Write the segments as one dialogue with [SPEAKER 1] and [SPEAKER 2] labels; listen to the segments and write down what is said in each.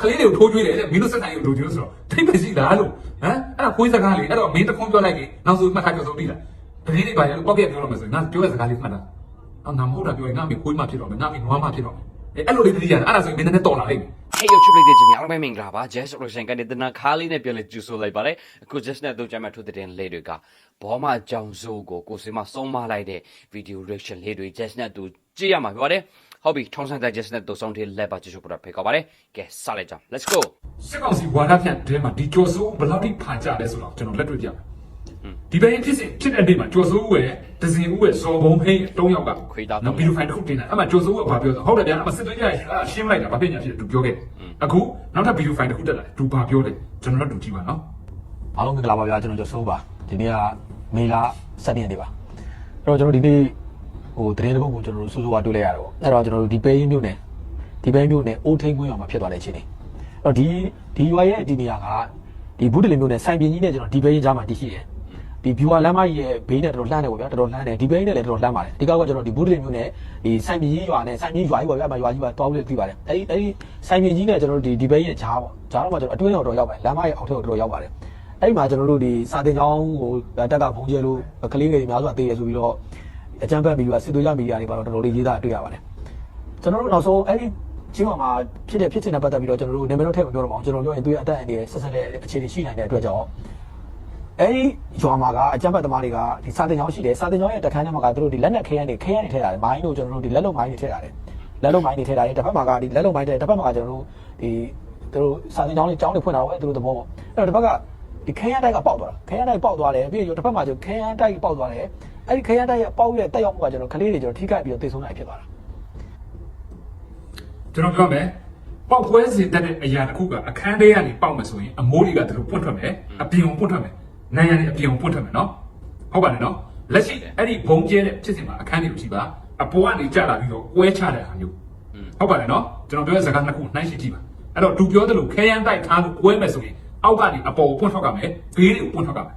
[SPEAKER 1] ကလေးတွေကိုထိုးကျွေးတယ်တဲ့မင်းတို့စက်တိုင်းကိုလိုချင်လို့ဆိုတော့ထိပ်ပဲရှိလားလို့ဟမ်အဲ့ဒါခွေးစကားလေအဲ့တော့မင်းတခွန်းပြောလိုက်လေနောက်ဆိုမှတ်ထားပြောဆုံးပြီလားတကယ်လေးပါရလို့ပောက်ကက်ပြောတော့မယ်ဆိုရင်ငါပြောတဲ့စကားလေးမှတ်တာအော်ငါမဟုတ်တာပြောရင်ငါမေခွေးမှဖြစ်တော့မယ်ငါမေနွားမှဖြစ်တော့မယ်အဲ့လိုလေးတတိယအဲ့ဒါဆိုရင်မင်းနဲ့တော်လာလိမ့်မယ်
[SPEAKER 2] Hey yo ချစ်ပရိသတ်ကြီးများအားလုံးပဲမင်္ဂလာပါ Jazz Ocean ကနေတနာခါလေးနဲ့ပြန်လဲကြိုဆိုလိုက်ပါတယ်အခု Jazz နဲ့တို့ကြမှာထုတ်တဲ့လေးတွေကဘောမအကြောင်းစိုးကိုကိုစင်မဆုံးမလိုက်တဲ့ video reaction လေးတွေ Jazz နဲ့တို့ကြည့်ရမှာဖြစ်ပါတယ် ဟုတ်ပြီထုံးစံတဲ့ Jazz နဲ့တို့ဆုံးတဲ့လက်ပါကြည့်ရှုဖို့ဖိတ်ခေါ်ပါတယ်ကဲစလိုက်ကြအောင် Let's go
[SPEAKER 1] စစ်ကောင်စီဝါဒဖြန့်တဲမှာဒီကျော်စိုးဘယ်လောက်ထိဖန်ကြလဲဆိုတော့ကျွန်တော်လက်တွေ့ပြမယ်ဒီဘက်ဖြစ်စဉ်ဖြစ်တဲ့နေ့မှာကျော်စိုးရဲ့ဒဇင်ဦးရဲ့ဇော်ဘုံဟိန်းတုံးယောက်ကနော်ဗီဒီယိုဖိုင်တစ်ခုတင်တယ်အဲ့မှာကျော်စိုးကဘာပြောဆိုဟုတ်တယ်ဗျာအမစစ်သွေးကြရှင်းလိုက်တာဘာဖြစ်ညာဖြစ်တယ်သူပြောခဲ့အခုနောက်ထပ်ဗီဒီယိုဖိုင်တစ်ခုတက်လာတယ်သူဘာပြောတယ်ကျွန်တော်တို့ကြည့်ပါနော်
[SPEAKER 3] အားလုံးမင်္ဂလာပါဗျာကျွန်တော်ကျော်စိုးပါဒီနေ့ကမေလာ7ရက်နေ့ပါအဲ့တော့ကျွန်တော်ဒီနေ့ ဟိုသတင်းတစ်ပုဒ်ကိုကျွန်တော်တို့စူးစူးဝါတွေ့လိုက်ရတော့အဲ့တော့ကျွန်တော်တို့ဒီပဲရင်းမြို့နယ်ဒီပဲမြို့နယ်အိုးထိန်ကွင်းအောင်မှာဖြစ်သွားတဲ့အချိန်လေးအဲ့တော့ဒီဒီရွာရဲ့ဒီနေရာကဒီဘူးတလင်မြို့နယ်စိုင်ပြင်းကြီးနဲ့ကျွန်တော်ဒီပဲရင်းကြားမှာတည်ရှိတယ်ဒီ viewer လမ်းမကြီးရဲ့ဘေးနဲ့တော်တော်လှမ်းတယ်ပေါ့ဗျာတော်တော်လှမ်းတယ်ဒီဘဲနဲ့လည်းတော်တော်လှမ်းပါတယ်ဒီကောက်ကကျွန်တော်ဒီဘူးတလင်မြို့နယ်ဒီစိုင်ပြင်းကြီးရွာနဲ့စိုင်ပြင်းရွာကြီးပေါ့ဗျာအမရွာကြီးပါတွားလို့သိပါတယ်အဲဒီအဲဒီစိုင်ပြင်းကြီးနဲ့ကျွန်တော်တို့ဒီဒီဘဲရဲ့ဂျားပေါ့ဂျားတော့မှကျွန်တော်အတွင်းတော်တော်ရောက်ပါတယ်လမ်းမရဲ့အောက်ထပ်တော်တော်ရောက်ပါတယ်အဲ့ဒီမှာကျွန်တော်တို့ဒီစာတင်ကျောင်းကိုတက်ကဘုံကျဲလို့ကလေးငယ်တွေများစွာတည်ရဆိုပြီးတော့ အကြမ်းဖက်ပြီးတော့စစ်သွေးကြမီဒီယာတွေပါတော့တော်တော်လေးရေးသားတွေ့ရပါတယ်ကျွန်တော်တို့နောက်ဆုံးအဲ့ဒီချင်းမှာမှာဖြစ်တဲ့ဖြစ်စဉ်နဲ့ပတ်သက်ပြီးတော့ကျွန်တော်တို့နာမည်တော့ထည့်မပြောတော့ပါဘူးကျွန်တော်ပြောရင်သူရဲ့အတက်အန္တရာယ်ဆက်ဆက်တဲ့အခြေအနေရှိနိုင်တဲ့အတွက်ကြောင့်အဲ့ဒီရွာမှာကအကြမ်းဖက်သမားတွေကဒီစာတင်ကျောင်းရှိတယ်စာတင်ကျောင်းရဲ့တခန်းထဲမှာကသူတို့ဒီလက်နက်ခဲယမ်းတွေခဲယမ်းတွေထည့်ထားတယ်မိုင်းတို့ကျွန်တော်တို့ဒီလက်လုံမိုင်းတွေထည့်ထားတယ်လက်လုံမိုင်းတွေထည့်ထားတယ်တစ်ဖက်မှာကဒီလက်လုံမိုင်းတွေတစ်ဖက်မှာကကျွန်တော်တို့ဒီသူတို့စာတင်ကျောင်းလေးကျောင်းလေးဖွင့်တာပေါ့အဲ့သူတို့သဘောပေါ့အဲ့တော့တစ်ဖက်ကဒီခဲယမ်းတိုက်ကပေါက်သွားတာခဲယမ်းတိုက်ပေါက်သွားတယ်ပြီးတော့တစ်ဖက်မှာကျခဲယမ်းတိုက်ပေါက်သွားတယ် အဲ့ဒီခဲယမ်းတိုက်ရဲ့ပေါက်ရဲ့တက်ရောက်မှုကကျွန်တော်ကလေးတွေကျွန်တော်ထိခိုက်ပြီးတော့သိဆုံးနိုင်ဖြစ်သွားတာ
[SPEAKER 1] ကျွန်တော်ပြောမယ်ပောက်ပွဲစဉ်တက်တဲ့အရာတစ်ခုကအခန်းထဲကနေပေါက်မယ်ဆိုရင်အမိုးတွေကသူတို့ပွင့်ထွက်မယ်အပြင်ကိုပွင့်ထွက်မယ်နိုင်ရည်အပြင်ကိုပွင့်ထွက်မယ်နော်ဟုတ်ပါတယ်နော်လက်ရှိအဲ့ဒီဘုံကျဲတဲ့ဖြစ်စဉ်မှာအခန်းတွေကိုကြည့်ပါအပေါ်ကနေကျလာပြီးတော့ကွဲချတဲ့ဟာမျိုးဟုတ်ပါတယ်နော်ကျွန်တော်ပြောတဲ့စကားနှစ်ခုနှိုင်းရှင်းကြည့်ပါအဲ့တော့သူပြောသလိုခဲယမ်းတိုက်ထားလို့ကွဲမယ်ဆိုရင်အောက်ကနေအပေါ်ကိုပွင့်ထွက်ကမယ်ဘေးတွေကိုပွင့်ထွက်ကမယ်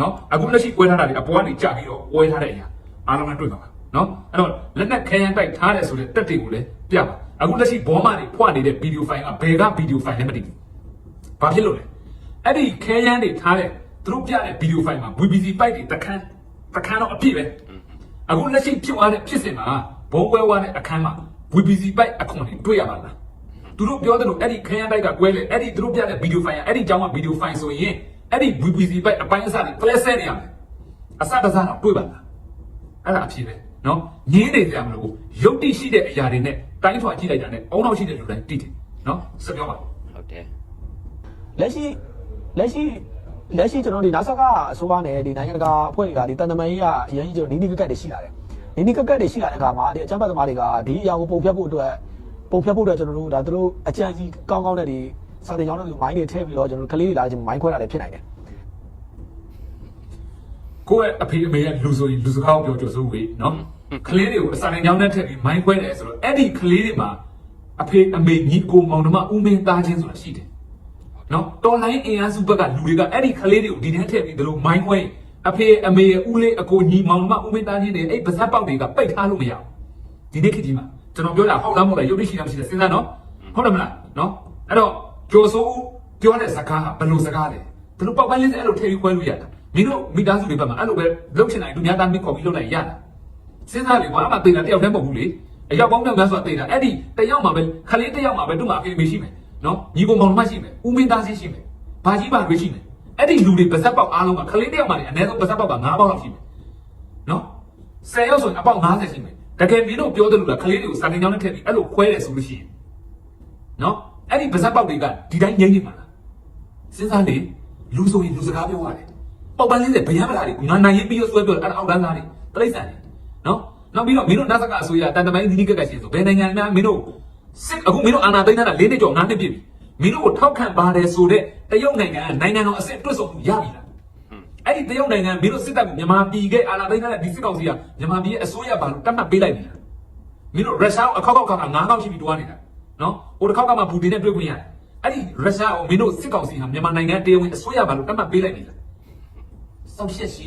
[SPEAKER 1] နော်အခုလက်ရှိကွဲထားတာတွေအပေါ်ကနေကျပြီးတော့ကွဲထားတဲ့အရာအားလုံးနဲ့တွေ့ပါပါနော်အဲ့တော့လက်နက်ခဲယမ်းတိုက်ထားတယ်ဆိုတဲ့တက်တွေကိုလည်းပြပါအခုလက်ရှိဘောမတွေဖွာနေတဲ့ဗီဒီယိုဖိုင်ကဘယ်ကဗီဒီယိုဖိုင်လဲမသိဘူးဘာဖြစ်လို့လဲအဲ့ဒီခဲယမ်းတွေထားတဲ့သူတို့ပြတဲ့ဗီဒီယိုဖိုင်မှာ VBC ပိုက်တွေတခန်းတခန်းတော့အပြည့်ပဲအခုလက်ရှိဖြစ်သွားတဲ့ဖြစ်စဉ်မှာဘုံပွဲဝါတဲ့အခန်းမှာ VBC ပိုက်အခွန်တွေတွေ့ရပါလားသူတို့ပြောတယ်လို့အဲ့ဒီခဲယမ်းတိုက်ကကွဲလေအဲ့ဒီသူတို့ပြတဲ့ဗီဒီယိုဖိုင်ကအဲ့ဒီကြောင်းကဗီဒီယိုဖိုင်ဆိုရင် အဲ့ဒီ VBC ပိုက်အပိုင်းအစတွေ flash ဆက်နေရမယ်အစတစားတော့တွေ့ပါလားအဲ့ဒါအဖြစ်ပဲနော်ငင်းနေကြမလို့ရုပ်တိရှိတဲ့အရာတွေနဲ့တိုင်းထွာကြည့်လိုက်တာနဲ့အုံနောက်ရှိတဲ့လူတိုင်းတိတယ်နော်စပြောပါ
[SPEAKER 2] ဟုတ်တယ်
[SPEAKER 3] လက်ရှိလက်ရှိလက်ရှိကျွန်တော်ဒီနာဆာကအစိုးရနဲ့ဒီနိုင်ငံတကာအဖွဲ့တွေကဒီတန်တမန်ကြီးကအရင်ကြီးကျွန်တော်နီးနီးကက်ကက်တွေရှိလာတယ်နီးနီးကက်ကက်တွေရှိလာတဲ့အခါမှာဒီအချမ်းပတ်သမားတွေကဒီအရာကိုပုံဖြတ်ဖို့အတွက်ပုံဖြတ်ဖို့အတွက်ကျွန်တော်တို့ဒါသူတို့အကြံကြီးကောင်းကောင်းနဲ့ဒီ စာတင်ကျောင်းတွေမိုင်းတွေထည့်ပြီးတော့ကျွန်တော်တို့ကလေးတွေလာချင်းမိုင်းခွဲတာလည်းဖြစ်နိုင်တယ်
[SPEAKER 1] ကိုယ့်ရဲ့အဖေအမေရဲ့လူဆိုရင်လူစကားကိုပြောကြစိုးဝေးနော်ကလေးတွေကိုအစာနဲ့ညောင်းနဲ့ထည့်ပြီးမိုင်းခွဲတယ်ဆိုတော့အဲ့ဒီကလေးတွေမှာအဖေအမေညီကိုမောင်နှမဦးမင်းသားချင်းဆိုတာရှိတယ်နော်တော်လိုင်းအင်အားစုဘက်ကလူတွေကအဲ့ဒီကလေးတွေကိုဒီထဲထည့်ပြီးဒီလိုမိုင်းခွဲအဖေအမေရဲ့ဦးလေးအကိုညီမောင်နှမဦးမင်းသားချင်းတွေအဲ့ဗဇက်ပေါက်တွေကပိတ်ထားလို့မရဘူးဒီနေ့ခေတ်ကြီးမှာကျွန်တော်ပြောတာဟုတ်လားမဟုတ်လားရုပ်တိရှိလားမရှိလားစဉ်းစားနော်ဟုတ်တယ်မလားနော်အဲ့တော့ ကျော်စိုးပြောတဲ့စကားကဘယ်လိုစကားလဲဘယ်လိုပေါက်ပန်းလေးစအဲ့လိုထည့်ပြီးခွဲလို့ရတာမင်းတို့မိသားစုတွေဘက်မှာအဲ့လိုပဲလုပ်ချင်တိုင်းလူများသားမင်းခေါ်ပြီးလုပ်လိုက်ရတာစဉ်းစားလေကွာအမှတေးတာတယောက်တည်းမဟုတ်ဘူးလေအရောက်ပေါင်းမြောက်များစွာတေးတာအဲ့ဒီတယောက်မှာပဲခလေးတယောက်မှာပဲသူ့မှာအဖေမေရှိမယ်နော်ညီကောင်မောင်နှမရှိမယ်ဦးမင်းသားချင်းရှိမယ်ဘာကြီးပါတွေရှိမယ်အဲ့ဒီလူတွေပါဇက်ပေါက်အားလုံးကခလေးတယောက်မှာလည်းအနည်းဆုံးပါဇက်ပေါက်က9ပေါက်လောက်ရှိမယ်နော်ဆယ်ရောက်ဆိုရင်အပေါက်90ရှိမယ်တကယ်မင်းတို့ပြောတယ်လို့လားကလေးတွေကိုစာတင်ကြောင်းနဲ့ထည့်ပြီးအဲ့လိုခွဲတယ်ဆိုလို့ရှိရင်နော် အဲ့ဒီပါဇက်ပေါက်တွေကဒီတိုင်းငိမ့်နေမှာလားစဉ်းစားလေလူဆိုရင်လူစကားပြောရတယ်ပေါက်ပန်းလေးတွေဗျမ်းမလားတွေငါနိုင်ရင်ပြီးရဆွဲပြောတယ်အဲ့ဒါအောက်တန်းသားတွေတိရစ္ဆာန်တွေနော်နောက်ပြီးတော့မင်းတို့နာဆကအစိုးရတန်တမိုင်းဒီဒီကက်ကက်ရှိဆိုဘယ်နိုင်ငံများမင်းတို့စစ်အခုမင်းတို့အာဏာသိမ်းထားတာ၄နှစ်ကျော်၅နှစ်ပြည့်ပြီမင်းတို့ကိုထောက်ခံပါတယ်ဆိုတဲ့တရုတ်နိုင်ငံကနိုင်ငံတော်အစစ်တွတ်ဆုံမှုရပြီလားအဲ့ဒီတရုတ်နိုင်ငံမင်းတို့စစ်တပ်ကမြန်မာပြည်ကအာဏာသိမ်းထားတဲ့ဒီစစ်ကောင်စီကမြန်မာပြည်ရဲ့အစိုးရဘာလို့တတ်မှတ်ပေးလိုက်နေတာမင်းတို့ရုရှားကိုအခောက်ခောက်ခောက်က9ခောက်ရှိပြီးတွားနေတာ နော်ဟိုတစ်ခေါက်ကမှဘူတင်နဲ့တွေ့ခွင့်ရတယ်အဲ့ဒီရုရှားကိုမင်းတို့စစ်ကောင်စီဟာမြန်မာနိုင်ငံတရားဝင်အစိုးရဘာလို့တတ်မှတ်ပေးလိုက်နေတာစောင့်ရှက်ရှိ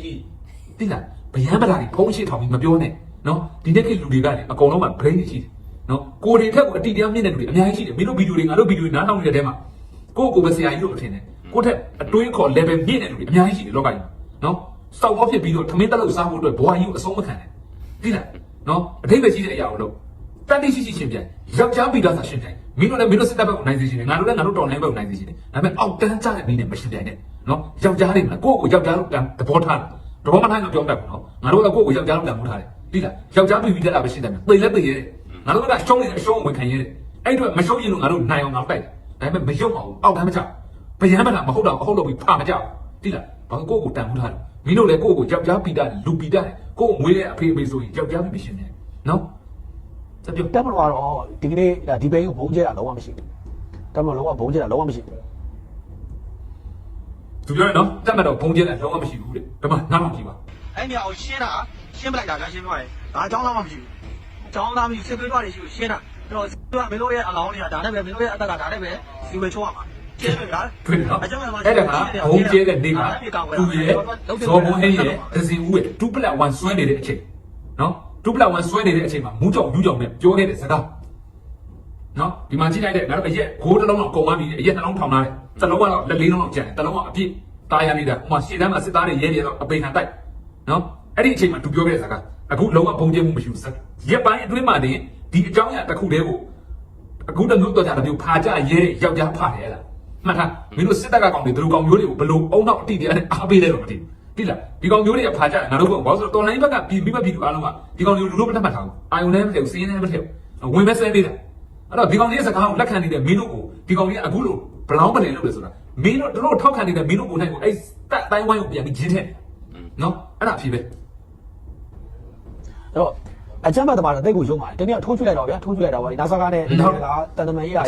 [SPEAKER 1] တိလားဗျမ်းပလာတွေဖုံးရှိထောင်ပြီးမပြောနဲ့နော်ဒီနေ့ခေတ်လူတွေကလေအကုန်လုံးက brain တွေရှိတယ်နော်ကိုတွေထက်ကိုအတိတရားမြင့်တဲ့လူတွေအများကြီးရှိတယ်မင်းတို့ဗီဒီယိုတွေငါတို့ဗီဒီယိုတွေနားထောင်နေတဲ့တဲမှာကိုယ့်ကိုယ်ပဲဆရာကြီးလို့မထင်နဲ့ကိုယ့်ထက်အတွင်းခေါ် level မြင့်တဲ့လူတွေအများကြီးရှိတယ်လောကကြီးမှာနော်စောက်ဝဖြစ်ပြီးတော့ထမင်းတက်လို့စားဖို့အတွက်ဘဝကြီးကိုအဆုံးမခံနဲ့သိလားနော်အထိပ္ပယ်ရှိတဲ့အရာကိုလို့ တန်တိရှိရှိရှင်းပြန်ယောက်ျားဗီဒါသာရှင်းပြန်မင်းတို့လည်းမင်းတို့စစ်တပ်ဘက်ကိုနိုင်စေချင်တယ်ငါတို့လည်းငါတို့တော်လိုင်းဘက်ကိုနိုင်စေချင်တယ်ဒါပေမဲ့အောက်တန်းကျတဲ့နည်းနဲ့မရှင်းပြန်နဲ့နော်ယောက်ျားတွေမှာကိုယ့်ကိုယောက်ျားလို့တန်သဘောထားတယ်သဘောမထားရင်ပြောတတ်ဘူးနော်ငါတို့ကကိုယ့်ကိုယောက်ျားလို့တန်ဖိုးထားတယ်သိလားယောက်ျားပြီးပြီးတက်တာပဲရှင်းတယ်ပိတ်လဲပိတ်ရဲတယ်ငါတို့ကရှုံးနေအရှုံးဝင်ခံရဲတယ်အဲ့အတွက်မရှုံးရင်လို့ငါတို့နိုင်အောင်ငါတို့တိုက်တယ်ဒါပေမဲ့မယုံပါဘူးအောက်တန်းမကြောက်ဗျံမတာမဟုတ်တော့မဟုတ်တော့ပြီးဖာမကြောက်သိလားဘာကိုယ့်ကိုတန်ဖိုးထားတယ်မင်းတို့လည်းကိုယ့်ကိုယောက်ျားပြီးတာလူပြီးတာကိုယ့်မွေးတဲ့အဖေအမေဆိုရင်ယောက်ျားပြီးရှင်းတယ်နော် စပြော
[SPEAKER 3] တက်မလို့ကတော့ဒီကနေ့ဒါဒီဘဲကိုဘုံကျဲတာလုံးဝမရှိဘူးတက်မလို့လုံးဝဘုံကျဲတာလုံးဝမရှိဘူး
[SPEAKER 1] သူပြောတယ်နော်တက်မှတ်တော့ဘုံကျဲတယ်လုံးဝမရှိဘူးတဲ့ဒါမှနားထောင်ကြည့်ပါ
[SPEAKER 4] အဲ့မြောင်ရှင်းတာရှင်းပလိုက်တာကရှင်းပြောတယ်ဒါအကြောင်းသားမှမရှိဘူးအကြောင်းသားမရှိစစ်သွေးသွားတွေရှိလို့ရှင်းတာအဲ့တော့စစ်သွေးကမင်းတို့ရဲ့အလောင်းတွေကဒါနဲ့ပဲမင်းတို့ရဲ့အသက်ကဒါနဲ့ပဲစီဝေချိုးရမှာရှင်းပြီလား
[SPEAKER 1] တွေ့နော်အဲ့ဒါကဘုံကျဲတဲ့နေ့ကသူရဲ့ဇော်ဘုံဟင်းရဲ့ဒဇင်ဦးရဲ့2 1ဆွဲနေတဲ့အချိန်နော် 2 1ဆွဲနေတဲ့အချိန်မှာမူးကြောင်ယူးကြောင်နဲ့ပြောခဲ့တဲ့စကားနော်ဒီမှာကြည့်လိုက်တဲ့ငါတို့အရက်ဂိုးတစ်လုံးတော့ကုန်သွားပြီအရက်နှလုံးထောင်ထားတယ်တစ်လုံးကတော့လက်လေးလုံးတော့ကျန်တယ်တစ်လုံးကအပြည့်တာယာနေတာဟိုမှာရှေ့တန်းမှာစစ်သားတွေရဲတွေတော့အပိန်ခံတိုက်နော်အဲ့ဒီအချိန်မှာသူပြောခဲ့တဲ့စကားအခုလုံးဝဘုံကျဲမှုမရှိဘူးစက်ရက်ပိုင်းအတွင်းမှာတင်ဒီအကြောင်းအရာတစ်ခုတည်းကိုအခုတမျိုးတော့ကြတယ်မျိုးဖာကြရဲတဲ့ယောက်ျားဖာတယ်လားမှတ်ထားမင်းတို့စစ်တပ်ကကောင်တွေသူတို့ကောင်မျိုးတွေကိုဘလို့အုံနောက်အတိတရားနဲ့အားပေးတယ်လို့မသိဘူး တိလားဒီကောင်မျိုးတွေကဖာကြတယ်ငါတို့ကဘာလို့ဆိုတော့တော်လိုင်းဘက်ကပြည်မိဘပြည်သူအားလုံးကဒီကောင်မျိုးလူလို့မတတ်မှတ်ထားဘူးအာယုန်နဲ့မထည့်ဘူးစင်းနဲ့မထည့်ဘူးဝင်မဲဆဲပေးတာအဲ့တော့ဒီကောင်ကြီးရဲ့စကားကိုလက်ခံနေတဲ့မင်းတို့ကိုဒီကောင်ကြီးကအခုလို့ဘလောင်းပတယ်လို့လေဆိုတာမင်းတို့တို့ထောက်ခံနေတဲ့မင်းတို့ကိုနိုင်ကိုအဲ့တက်တိုင်းဝိုင်းကိုပြန်ပြီးဂျင်းထည့်နော်အဲ့ဒါအဖြစ်ပဲ
[SPEAKER 3] အဲ့တော့အချမ်းမတမာတော့တိတ်ကိုရုံးပါတယ်တနည်းထိုးချွလိုက်တော့ဗျာထိုးချွလိုက်တော့ဗောဒီနာဆာကနဲ့ဒီကတန်တမန်ရေးတာ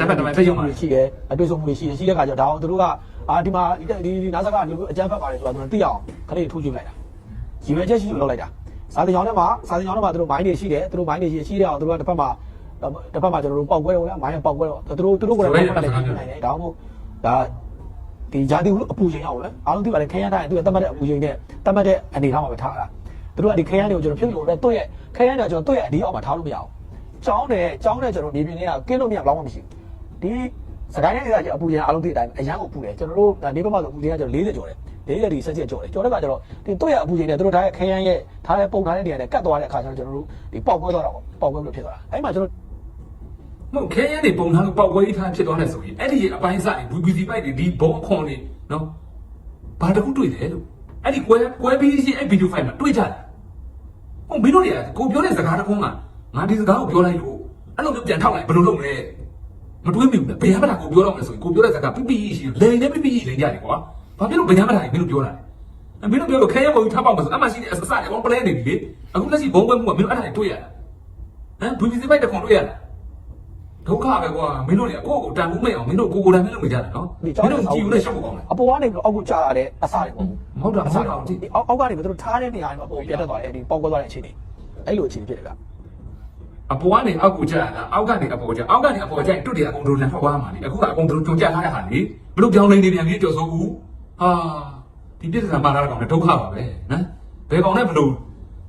[SPEAKER 3] ရှိတယ်အတွေ့အဆုံမှုရှိတယ်ရှိတဲ့ခါကျတော့ဒါတို့က အာဒီမှာဒီဒီနာဆာကနေအချမ်းဖတ်ပါတယ်ဆိုတာသူသိအောင်ခလေးထိုးချွလိုက်တာဒီမဲ့ချက်ရှိလို့လောက်လိုက်တာစာတင်ကြောင်းထဲမှာစာတင်ကြောင်းထဲမှာတို့မိုင်းတွေရှိတယ်တို့မိုင်းတွေရှိရှိတဲ့အောင်တို့ကတစ်ဖက်မှာတစ်ဖက်မှာကျွန်တော်တို့ပေါက်ကွဲတော့ဗျာမိုင်းပေါက်ကွဲတော့တို့တို့ကိုလည်းပေါက်ကွဲလိုက်တယ်ဒါမှမဟုတ်ဒါဒီဂျာတိအပူချိန်အောင်လေအားလုံးသိပါတယ်ခရမ်းတိုင်းသူကတတ်မှတ်တဲ့အပူချိန်နဲ့တတ်မှတ်တဲ့အနေထားမှာပဲထားတာသူတို့ကဒီခရမ်းတွေကိုကျွန်တော်ဖြစ်လို့လည်းတွေ့ရခရမ်းတွေကကျွန်တော်တွေ့ရအဒီအောက်မှာထားလို့မရအောင်ကျောင်းတယ်ကျောင်းတယ်ကျွန်တော်နေပြင်းနေတာကင်းလို့မရဘလောက်မှမရှိဘူးဒီ စကိုင်းနဲ့ဒေသကြီးအပူချိန်အားလုံးသိတဲ့အတိုင်းအရန်ကိုပူတယ်ကျွန်တော်တို့နေဘက်မှာဆိုအပူချိန်ကကျွန်တော်40ကျော်တယ်40ဒီဆက်ချက်ကျော်တယ်ကျော်တဲ့ကကျတော့ဒီတွေ့ရအပူချိန်နဲ့သူတို့ထားတဲ့ခရမ်းရဲ့ထားတဲ့ပုံထားတဲ့နေရာနဲ့ကတ်သွားတဲ့အခါကျတော့ကျွန်တော်တို့ဒီပေါက်ကွဲသွားတာပေါ့ပေါက်ကွဲလို့ဖြစ်သွားတာအဲ့မှာကျွန်တော်
[SPEAKER 1] မဟုတ်ခဲရဲနေပုံထားလို့ပောက်ကွဲထားဖြစ်သွားတယ်ဆိုရင်အဲ့ဒီရဲ့အပိုင်းဆိုင် VVC ပိုက်တွေဒီဘုံအခွန်တွေနော်ဘာတခုတွေ့တယ်လို့အဲ့ဒီကွဲကွဲပြီးရှိအဲ့ဗီဒီယိုဖိုင်မှာတွေ့ကြတယ်ဟုတ်မင်းတို့တွေကကိုပြောတဲ့စကားတစ်ခုကငါဒီစကားကိုပြောလိုက်လို့အဲ့လိုမျိုးပြန်ထောက်လိုက်ဘယ်လိုလုပ်မလဲ မတွေးမိဘူးလေဘယ်မှမတာကိုပြောတော့မလဲဆိုရင်ကိုပြောတဲ့စကားပြပြရှိလိန်နဲ့ပြပြလိန်ကြတယ်ကွာဘာဖြစ်လို့ဘယ်မှမတာမင်းတို့ပြောတာလဲမင်းတို့ပြောလို့ခဲရဲပုံထားပေါက်မဆိုအမှရှိတဲ့အစအကောင်ပလဲနေပြီလေအခုလက်ရှိဘုံပွဲမှုကမင်းတို့အဲ့ဒါတွေတွေ့ရတာဟမ် VVC ပိုက်တစ်ခုတွေ့ရတာဒုက္ခပဲကွာမင်းတို့တွေကကိုယ့်ကိုယ်တန်ဖိုးမဲ့အောင်မင်းတို့ကိုယ်ကိုယ်တိုင်မလုပ်နေကြတယ်နော်မ
[SPEAKER 3] ဒီ
[SPEAKER 1] င်း
[SPEAKER 3] ကျောင်း
[SPEAKER 1] တို့ကြည်ယူနဲ့ရှုပ်ဖို့ကောင်းတယ်
[SPEAKER 3] အပေါ်ကနေပြီးအောက်ကိုကြာရတဲ့အစတွေပေါ့
[SPEAKER 1] မဟုတ်တာမဟုတ်တာဒီ
[SPEAKER 3] ဒီအောက်အောက်ကနေပြီးသူတို့ထားတဲ့နေရာတွေမှာပုံပြတ်တတ်သွားတယ်ဒီပေါက်ကွဲသွားတဲ့အခြေအနေအဲ့လိုအခြေအနေဖြစ်တယ်ဗျ
[SPEAKER 1] အပေါ်ကနေအောက်ကိုကြာတာအောက်ကနေအပေါ်ကြာအောက်ကနေအပေါ်ကြာတွတ်တယ်အကုန်တို့လမ်းထွက်သွားမှာလေအခုကအကုန်တို့ကြုံကြထားတဲ့ဟာလေဘလို့ပြောင်းလဲနေပြန်ပြီးကြော်စိုးဘူးဟာဒီပြဿနာမှာလာတော့ဒုက္ခပါပဲနော်ဘယ်ကောင်နဲ့ဘလို့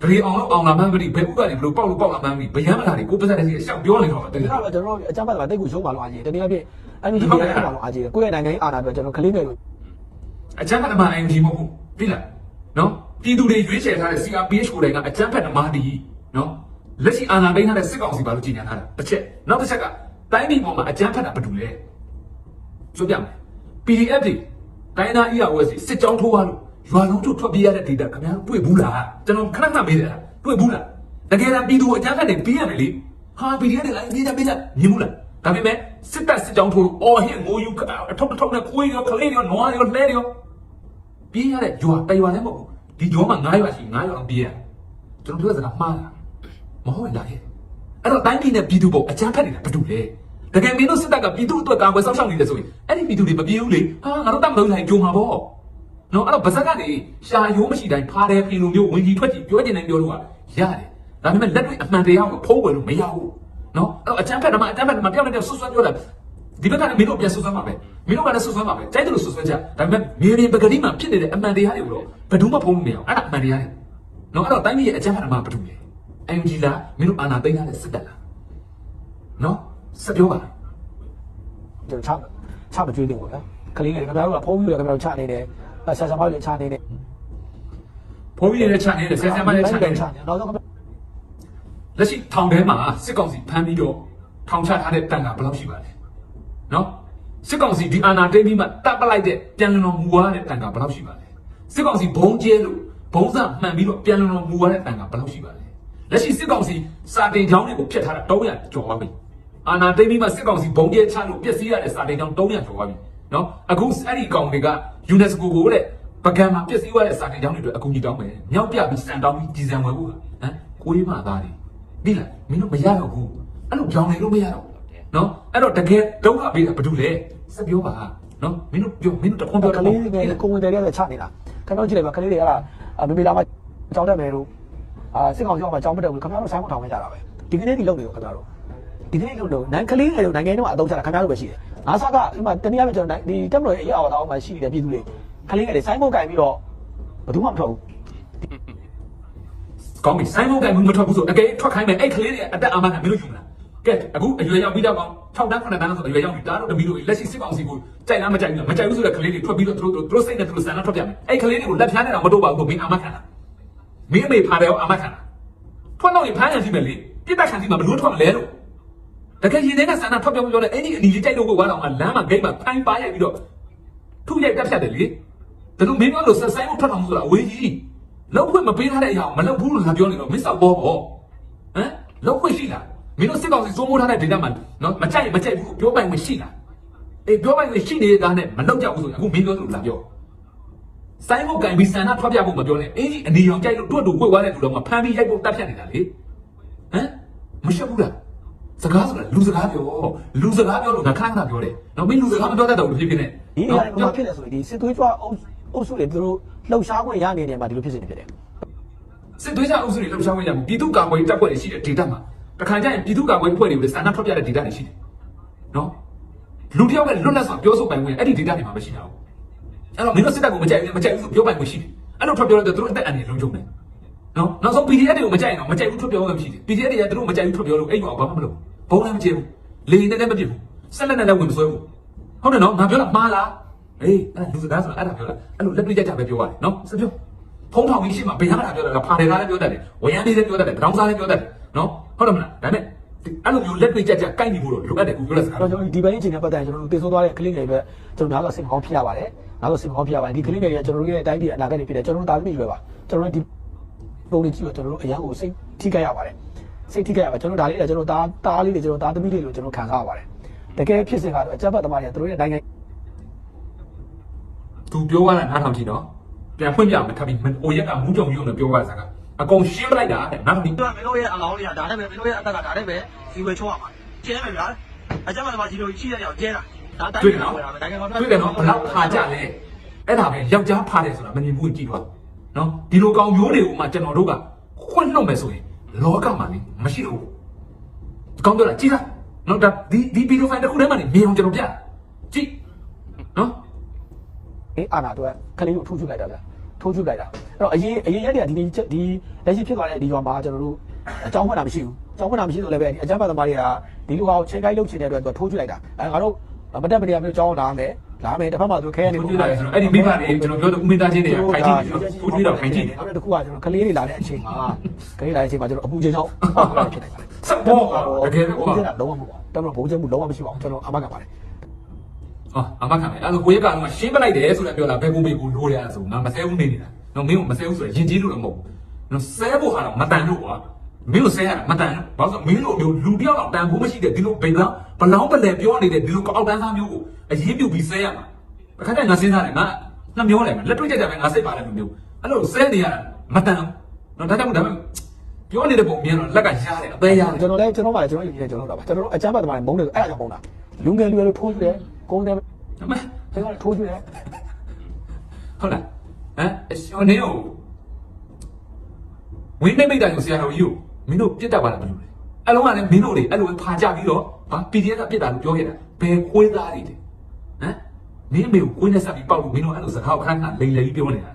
[SPEAKER 1] ဒရီအောင်လို့အောင်လာမှန်းမသိဘယ်ဥကနေဘလို့ပေါက်လို့ပေါက်လာမှန်းမသိဘယမ်းမလာတွေကိုပစက်တဲ့စီရှောက်ပြောနေတော့တယ်
[SPEAKER 3] ဒီကတော့ကျွန်တော်တို့အကြမ်းဖက်တာတိတ်ကိုရှုံးပါလို့အားကြီးတယ်တနည်းအားဖြင့်အဲ့ဒီဒီလိုပါလို့အားကြီးတယ်ကိုယ့်ရဲ့နိုင်ငံရေးအာဏာအတွက်ကျွန်တော်ကလေးငယ်လို့
[SPEAKER 1] အချမ်းဖတ်သမားနိုင်ကြီးမဟုတ်ဘူးသိလားနော်ပြည်သူတွေရွေးချယ်ထားတဲ့ CRPH ကိုယ်တိုင်ကအချမ်းဖတ်သမားတီနော် လက်ရှိအာဏာသိမ်းထားတဲ့စစ်ကောင်စီဘာလို့ကြီးညာထားတာတစ်ချက်နောက်တစ်ချက်ကတိုင်းပြည်ပေါ်မှာအချမ်းဖတ်တာဘာတူလဲဆိုပြမယ် PDF တွေတိုင်းသား EROS စစ်ကြောင်းထိုးသွားလို့ရွာလုံးတို့ထွက်ပြေးရတဲ့ data ခင်ဗျားတို့တွေ့ဘူးလားကျွန်တော်ခဏခဏမေးတယ်လားတွေ့ဘူးလားတကယ်တမ်းပြည်သူအချမ်းဖတ်တွေပြေးရမယ်လေဟာ PDF တွေလည်းပြေးကြပြေးကြမြင်ဘူးလားဒါပေမဲ့စစ်တပ်စစ်ကြောင်းထိုးလို့အော်ဟင်ငိုယူအထောက်ထောက်နဲ့ခွေးရောကလေးရောနွားရောလဲရောပြေးရတဲ့ရွာတရွာလည်းမဟုတ်ဘူးဒီရွာမှာ9ရွာရှိ9ရွာအောင်ပြေးရကျွန်တော်ပြောတဲ့စကားမှားတာ မဟုတ်လားဟဲ့အဲ့တော့တိုင်းပြည်နဲ့ပြည်သူပေါ်အကြမ်းဖက်နေတာဘာတူလဲတကယ်မင်းတို့စစ်တပ်ကပြည်သူအတွက်ကာကွယ်စောင့်ရှောက်နေတယ်ဆိုရင်အဲ့ဒီပြည်သူတွေမပြေဘူးလေဟာငါတို့တတ်မလို့လိုက်ကြုံမှာပေါ့နော်အဲ့တော့ဗဇက်ကနေရှာရိုးမရှိတိုင်းဖားတယ်ဖင်လိုမျိုးဝင်ကြီးထွက်ကြီးပြောချင်တယ်ပြောလို့ရတယ်ဒါပေမဲ့လက်တွေ့အမှန်တရားကိုဖုံးဝယ်လို့မရဘူးနော်အဲ့တော့အကြမ်းဖက်တယ်မှာအကြမ်းဖက်တယ်မှာတယောက်နဲ့တယောက်ဆွဆွပြောတာဒီဘက်ကလည်းမင်းတို့ပြန်ဆွဆွမှာပဲမင်းတို့ကလည်းဆွဆွမှာပဲကြိုက်တယ်လို့ဆွဆွကြဒါပေမဲ့မြေပြင်ပကတိမှာဖြစ်နေတဲ့အမှန်တရားတွေကိုတော့ဘယ်သူမှဖုံးလို့မရအောင်အဲ့ဒါအမှန်တရားတွေနော်အဲ့တော့တိုင်းပြည်ရဲ့အကြမ်းဖက်တယ်မှာဘာတူလဲ အန်ဂျီလာမင်းတို့အာနာသိမ်းထားတဲ့စစ်တပ်လားနော်စပြောပါ
[SPEAKER 3] ကျွန်တော်ချချမကျွေးသေးဘူးဗျာကလေးငယ်ခင်ဗျားတို့ကဖုန်းပြီးတော့ခင်ဗျားတို့ချနေတယ်ဆဆမောက်လည်းချနေတယ်
[SPEAKER 1] ဘိုးကြီးရဲ့ချန်နေတဲ့ဆယ်ဆယ်မရဲ့ချန်နေတဲ့
[SPEAKER 3] နောက်ဆုံးခင်ဗျာ
[SPEAKER 1] လက်ရှိထောင်ထဲမှာစစ်ကောင်စီဖမ်းပြီးတော့ထောင်ချထားတဲ့တန်ကဘယ်လောက်ရှိပါလဲနော်စစ်ကောင်စီဒီအာဏာသိမ်းပြီးမှတပ်ပလိုက်တဲ့ပြန်လည်တော်မူသွားတဲ့တန်ကဘယ်လောက်ရှိပါလဲစစ်ကောင်စီဘုံကျဲလို့ဘုံစမှန်ပြီးတော့ပြန်လည်တော်မူသွားတဲ့တန်ကဘယ်လောက်ရှိပါလဲ လက်ရှိစစ်ကောင်စီစာတင်ချောင်းတွေကိုဖျက်ထားတာ300ကျော်ပါပြီအာဏာသိမ်းပြီးမှစစ်ကောင်စီဘုံကျဲချလို့ပျက်စီးရတဲ့စာတင်ချောင်း300ကျော်ပါပြီနော်အခုအဲ့ဒီကောင်တွေက UNESCO ကိုတဲ့ပကံမှာပျက်စီးသွားတဲ့စာတင်ချောင်းတွေအတွက်အကူအညီတောင်းမယ်မြောက်ပြပြီးစံတောင်းပြီးဒီဇိုင်ဝယ်ဖို့ဟမ်ကိုလေးမသားတွေဒီလားမင်းတို့မရတော့ဘူးအဲ့လိုကြောင်နေလို့မရတော့ဘူးနော်အဲ့တော့တကယ်ဒုက္ခပေးတာဘာလို့လဲစပြောပါနော်မင်းတို့ပြောမင်းတို့တခွန်းပြော
[SPEAKER 3] ကလေးငယ်ကိုဝင်တယ်လည်းချနေတာခင်ဗျားတို့ကြည့်လိုက်ပါကလေးတွေအဲ့ဒါမေမေလာမှကြောင်းတက်မယ်လို့ အာစစ်ကောင်စီကမှကြောင်းမတက်ဘူးခင်ဗျားတို့ဆိုင်မထောင်ခဲ့ကြတာပဲဒီကနေ့ဒီလုပ်နေရောခင်ဗျားတို့ဒီကနေ့လုပ်လို့နိုင်ကလေးငယ်တို့နိုင်ငံတော်အသုံးချတာခင်ဗျားတို့ပဲရှိတယ်ငါးဆက်ကဒီမှာတနည်းအားဖြင့်ကျွန်တော်ဒီတက်မလို့ရဲ့အရာတော်မှာရှိနေတဲ့ပြည်သူတွေကလေးငယ်တွေဆိုင်မုတ်ကင်ပြီးတော့ဘယ်သူမှမထွက်ဘူး
[SPEAKER 1] ကောင်းပြီဆိုင်မုတ်ကမထွက်ဘူးဆိုအကယ်ထွက်ခိုင်းမယ်အဲ့ကလေးတွေအတက်အာမခံမင်းတို့ယူမလားကဲအခုအရွယ်ရောက်ပြီးတော့ကောင်6တန်း9တန်းဆိုအရွယ်ရောက်ပြီးတားတော့တမီးတို့လက်ရှိစစ်ကောင်စီကိုကြိုက်လားမကြိုက်ဘူးမကြိုက်ဘူးဆိုတဲ့ကလေးတွေထွက်ပြီးတော့သူတို့သူတို့စိတ်နဲ့သူတို့ဆန္ဒထွက်ပြမယ်အဲ့ကလေးတွေကိုလက်ဖြားနေတာမတော့ပါဘူးမင်းအာမခံလား မင်းအမေဖာတယ်အာမခံလားထွက်တော့ရင်ဖမ်းရစီမယ်လေပြစ်တက်ခံစီမှာဘလို့ထွက်မလဲလို့တကယ်ရင်ထဲကဆန္ဒထွက်ပြောပြောတဲ့အဲ့ဒီအနီလေးကြိုက်လို့ကိုဝါတော့ကလမ်းမှာဂိတ်မှာဖိုင်းပါရိုက်ပြီးတော့ထုရိုက်တက်ဖြတ်တယ်လေဒါလို့မင်းပြောလို့ဆက်ဆိုင်မှုထွက်အောင်ဆိုတာအဝေးကြီးလောက်ခွင့်မပေးထားတဲ့အရာကိုမလောက်ဘူးလို့လာပြောနေတော့မင်းစောက်ပေါ်ပေါ့ဟမ်လောက်ခွင့်ရှိလားမင်းတို့စစ်ကောင်စီစိုးမိုးထားတဲ့ဒေတာမှာနော်မကြိုက်မကြိုက်ဘူးပြောပိုင်ခွင့်ရှိလားအေးပြောပိုင်ခွင့်ရှိနေတာနဲ့မလောက်ကြဘူးဆိုရင်အခုမင်းပြောလို့လာပြော ဆိုင်မှုကင်ပြီးဆန္ဒထွက်ပြဖို့မပြောနဲ့အင်းကြီးအနေရောင်ကြိုက်လို့တွတ်တူဝှေ့သွားတဲ့လူတော့မဖမ်းပြီးရိုက်ဖို့တက်ဖြတ်နေတာလေဟမ်မရှက်ဘူးလားစကားဆိုတာလူစကားပြောလူစကားပြောလို့ငါခဏခဏပြောတယ်။နော်မင်းလူစကားမပြောတတ်တော့ဘူးဖြစ်ဖြစ်နဲ့
[SPEAKER 3] ဒီနေရာတွေမှာဖြစ်လဲဆိုရင်ဒီစစ်သွေးကြွအုပ်အုပ်စုတွေသူတို့လှုပ်ရှားခွင့်ရနေတယ်မှာဒီလိုဖြစ်နေဖြစ်တယ်
[SPEAKER 1] စစ်သွေးကြအုပ်စုတွေလှုပ်ရှားဝင်ကြပြည်သူ့ကာကွယ်ရေးတပ်ဖွဲ့တွေရှိတဲ့ဒေတာမှာတခါကျရင်ပြည်သူ့ကာကွယ်ရေးဖွဲ့တွေကိုလည်းစာနာထွက်ပြတဲ့ဒေတာတွေရှိတယ်။နော်လူတစ်ယောက်ကလွတ်လပ်စွာပြောဆိုပိုင်ခွင့်အဲ့ဒီဒေတာတွေမှာမရှိတာဘူး။ အဲ့တော့မင်းတို့စစ်တပ်ကိုမကြိုက်ဘူးမကြိုက်ဘူးဆိုပြောပိုင်ခွင့်ရှိတယ်။အဲ့လိုထွက်ပြောလို့သူတို့အသက်အန္တရာယ်လုံးချုံတယ်။နော်နောက်ဆုံး PDF တွေကိုမကြိုက်ရင်တော့မကြိုက်ဘူးထွက်ပြောလို့မရှိတယ်။ PDF တွေကသူတို့မကြိုက်ဘူးထွက်ပြောလို့အဲ့ရောဘာမှမလုပ်ဘူး။ဘုံလည်းမကျေဘူး။လေနဲ့လည်းမပြစ်ဘူး။ဆက်လက်နဲ့လည်းဝင်မဆွဲဘူး။ဟုတ်တယ်နော်ငါပြောတာမှားလားအေးအဲ့ဒါလူစကားဆိုတာအဲ့ဒါပြောတာအဲ့လိုလက်တွေ့ကြကြပဲပြောရတယ်နော်စပြောဖုံးထောင်ကြီးရှိမှဘယ်ဟာမှလာပြောတာလားဖာတယ်ကားလည်းပြောတတ်တယ်ဝရမ်းလေးလည်းပြောတတ်တယ်ဗြောင်းစားလည်းပြောတတ်တယ်နော်ဟုတ်တယ်မလားဒါပေမဲ့အဲ့လိုမျိုးလက်တွေ့ကြကြကိုက်နေဖို့တော့လိုအပ်တယ်ကိုပြောလက်စကား
[SPEAKER 3] အဲ့တော့ကျွန်တော်ဒီဘိုင်းအချိန်နဲ့ပတ်သက်ရင်ကျွန်တော်တို့တည်ဆိုးသွားတဲ့ကလေးငယ်တွေပဲကျွန်တော်များတော့စိတ်မကောင်းဖြစ်ရပါတယ်။ နောက်တော့စိတ်မကောင်းဖြစ်ရပါတယ်။ဒီကလေးငယ်တွေကကျွန်တော်တို့ရဲ့အတိုင်းပြည်အနာဂတ်တွေဖြစ်တယ်ကျွန်တော်တို့တာသမီရွယ်ပါ။ကျွန်တော်တို့ဒီပုံလေးကြည့်တော့ကျွန်တော်တို့အရာကိုစိတ်ထိခိုက်ရပါတယ်။စိတ်ထိခိုက်ရပါကျွန်တော်ဒါလေးလည်းကျွန်တော်သားသားလေးတွေကျွန်တော်သားသမီးတွေလို့ကျွန်တော်ခံစားရပါတယ်။တကယ်ဖြစ်စဉ်ကတော့အကြမ်းဖက်သမားတွေသူတို့ရဲ့နိုင်ငံ
[SPEAKER 1] သူပြောရတာနားထောင်ကြည့်နော်ပြန်ဖွင့်ပြမယ်ထပ်ပြီးအိုရက်ကမူးကြုံရုံနဲ့ပြောရတာကအကုန်ရှင်းပလိုက်တာတဲ့နားထောင်ကြည့်
[SPEAKER 4] သူကမင်းတို့ရဲ့အလောင်းတွေကဒါနဲ့ပဲမင်းတို့ရဲ့အသက်ကဒါနဲ့ပဲစီဝေချိုးရမှာကျဲမယ်ဗျာအကြမ်းမှာဒီလိုရှိတဲ့ကြောင်ကျဲတာဒါတိုင်း
[SPEAKER 1] တွေ့
[SPEAKER 4] ပြည်
[SPEAKER 1] တယ်
[SPEAKER 4] က
[SPEAKER 1] နော်
[SPEAKER 4] ဝယ်တာပဲနိုင်ငံတော်
[SPEAKER 1] တွေ့တယ်နော်ဘလောက်ခါကြလဲအဲ့ဒါပဲယောက်ျားဖားတယ်ဆိုတာမမြင်ဘူးကြည့်ပါနော်ဒီလိုကောင်မျိုးတွေကိုမှကျွန်တော်တို့ကခွင့်လွှတ်မယ်ဆိုရင်လောကမှာလေမရှိတော့ဘူးကောင်းပြောတာကြည့်လားနော်ဒါဒီဒီဗီဒီယိုဖိုင်တစ်ခုထဲမှာနေမြင်အောင်ကျွန်တော်ပြကြည့်နော်
[SPEAKER 3] အေးအာနာတို့ကကလေးကိုထိုးချလိုက်တာဗျထိုးချလိုက်တာအဲ့တော့အရင်အရင်ရက်တွေကဒီဒီဒီလက်ရှိဖြစ်သွားတဲ့ဒီရွာမှာကျွန်တော်တို့အကြောင်းဖွင့်တာမရှိဘူးအကြောင်းဖွင့်တာမရှိဆိုလည်းပဲအကြမ်းဖက်သမားတွေကဒီလူဟာကိုချိန်ကိုက်လုပ်ချင်တဲ့အတွက်သူထိုးချလိုက်တာအဲငါတို့ မတက်မတရားမျိုးအကြောင်းလာမယ်လာမယ်တစ်ဖက်မှာသူခဲနေ
[SPEAKER 1] ထိုးကြည့်လိုက်ဆိုတော့အဲ့ဒီမိဘတွေကျွန်တော်ပြောတဲ့ဦးမင်းသားချင်းတွေကခိုင်ကြည့်နေတော့ထိုးကြည့်တော့ခိုင်ကြည့်နေ
[SPEAKER 3] နောက်တစ်ခုကကျွန်တော်ကလေးတွေလာတဲ့အချိန်မှာကလေးလာတဲ့အချိန်မှာကျွန်တော်အပူချိန်ကြောင့်ဖြစ်နေပါတယ်
[SPEAKER 1] စပေါ်တကယ်ပဲ
[SPEAKER 3] ဘု
[SPEAKER 1] ဟော
[SPEAKER 3] ရားလုံးဝမဟုတ်ဘူးတော်တော်ဘုံချက်မှုလုံးဝမရှိပါဘူးကျွန်တော်အမကပါတယ်
[SPEAKER 1] ဟာအမခံမယ်အဲ့ဒါကိုရကတော့ရှင်းပလိုက်တယ်ဆိုလည်းပြောတာဘယ်ကိုမေကိုလိုရဆိုငါမဆဲဘူးနေနေတာနော်မင်းကိုမဆဲဘူးဆိုရင်ယဉ်ကျေးလို့တော့မဟုတ်ဘူးနော်ဆဲဖို့ဟာတော့မတန်လို့ကွာ မင်းကိုဆဲရတာမတန်လို့ဘာလို့မင်းလိုမျိုးလူတယောက်တော့တန်ဖို့မရှိတဲ့ဒီလိုဘိန်ကဘလောင်းပလဲပြောနေတဲ့ဒီလိုအောက်တန်းသားမျိုးကိုအရေးပြုပြီးဆဲရမှာအခါကျငါစဉ်းစားတယ်ငါနှမျောတယ်လက်တွေ့ကြကြပဲငါစိတ်ပါတယ်မျိုးအဲ့လိုဆဲနေရတာမတန်နော်ဒါကြောင့်ဒါပေမဲ့ပြောနေတဲ့ပုံမြင်တော့လက်ကရားတယ်အသေးရားတယ်
[SPEAKER 3] ကျွန်တော်လည်းကျွန်တော်မှလည်းကျွန်တော်ယူနေကျွန်တော်တို့တာပါကျွန်တော်တို့အကြမ်းဖက်သမားတွေမုန်းတယ်ဆိုအဲ့ဒါကြောင့်မုန်းတာလူငယ်လူရွယ်တွေထိုးကြတယ်ကုန်းတယ်
[SPEAKER 1] အမေ
[SPEAKER 3] ကျွန်တော်ထိုးကြတယ်
[SPEAKER 1] ဟုတ်လားဟမ်အရှင်နေကိုဝင်းနေမိတ်တိုင်းကိုဆရာတော်ကြီးကို မင်းတို့ပြစ်တတ်ပါလားမလို့လေအလုံးကလည်းမင်းတို့တွေအဲ့လိုဖာကြပြီးတော့ဟာ PDF ကပြစ်တာလို့ပြောခဲ့တာဘယ်ခွေးသားတွေလဲဟမ်မင်းမေကိုကိုင်းနဲ့ဆက်ပြီးပေါက်လို့မင်းတို့အဲ့လိုစကားခဏခဏလိန်လိန်ပြောနေတာ